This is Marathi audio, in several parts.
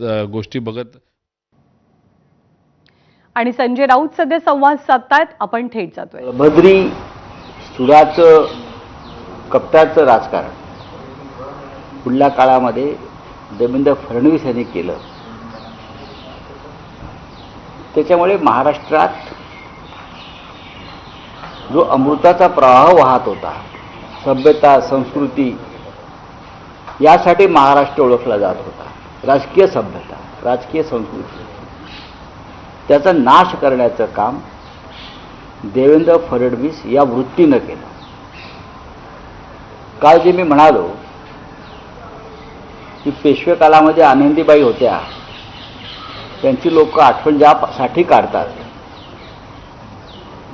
गोष्टी बघत आणि संजय राऊत सध्या संवाद साधतायत आपण थेट जातोय. भद्री सुडाचं कप्ताचं राजकारण. पुढल्या काळामध्ये देवेंद्र फडणवीस यांनी केलं. त्याच्यामुळे महाराष्ट्रात जो अमृताचा प्रवाह वाहत होता सभ्यता संस्कृती यासाठी महाराष्ट्र ओळखला जात होता. राजकीय सभ्यता राजकीय संस्कृती. त्याचा नाश करण्याचं काम देवेंद्र फडणवीस या वृत्तीनं केलं. काल जे मी म्हणालो की पेशवे कालामध्ये आनंदीबाई होत्या त्यांची लोक आठवण ज्यासाठी काढतात.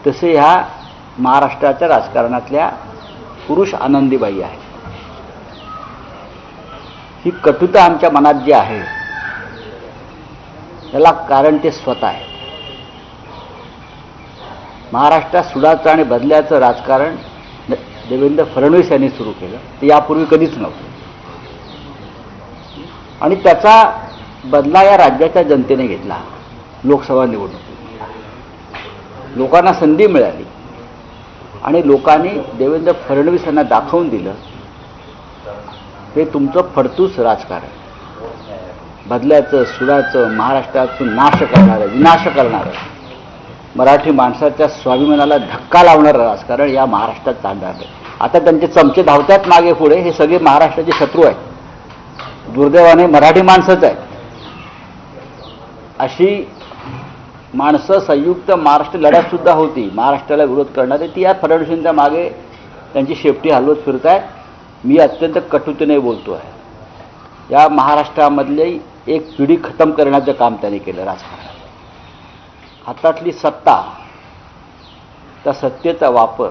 तसे ह्या महाराष्ट्राच्या राजकारणातल्या पुरुष आनंदीबाई आहेत. ही कटुता आमच्या मनात जी आहे त्याला कारण ते स्वतः आहे. महाराष्ट्रात सुडाचं आणि बदल्याचं राजकारण देवेंद्र फडणवीस यांनी सुरू केलं ते यापूर्वी कधीच नव्हतं. आणि त्याचा बदला या राज्याच्या जनतेने घेतला लोकसभा निवडणुकीत. लोकांना संधी मिळाली. आणि लोकांनी देवेंद्र फडणवीस यांना दाखवून दिलं हे तुमचं फडतूस राजकारण. बदल्याचं सुडाचं महाराष्ट्राचं नाश करणारं विनाश करणारं. मराठी माणसाच्या स्वाभिमानाला धक्का लावणारं राजकारण या महाराष्ट्रात चालणार आहे. आता त्यांचे चमचे धावतात मागे पुढे हे सगळे महाराष्ट्राचे शत्रू आहेत. दुर्दैवाने मराठी माणसंच आहे अशी माणसं संयुक्त महाराष्ट्र लढ्यात सुद्धा होती. महाराष्ट्राला विरोध करणारे ती या फडणवीसांच्या मागे त्यांची शेपटी हलवत फिरत आहेत मी अत्यंत कटुतेने बोलतो आहे या महाराष्ट्रामधली एक पिढी खतम करण्याचं काम त्यांनी केलं राजकारणात. हातातली सत्ता त्या सत्तेचा वापर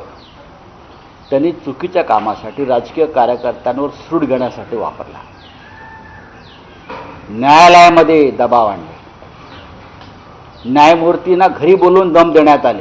त्यांनी चुकीच्या कामासाठी राजकीय कार्यकर्त्यांवर सूट घेण्यासाठी वापरला. न्यायालयामध्ये दबाव आणले. न्यायमूर्तींना घरी बोलून दम देण्यात आले.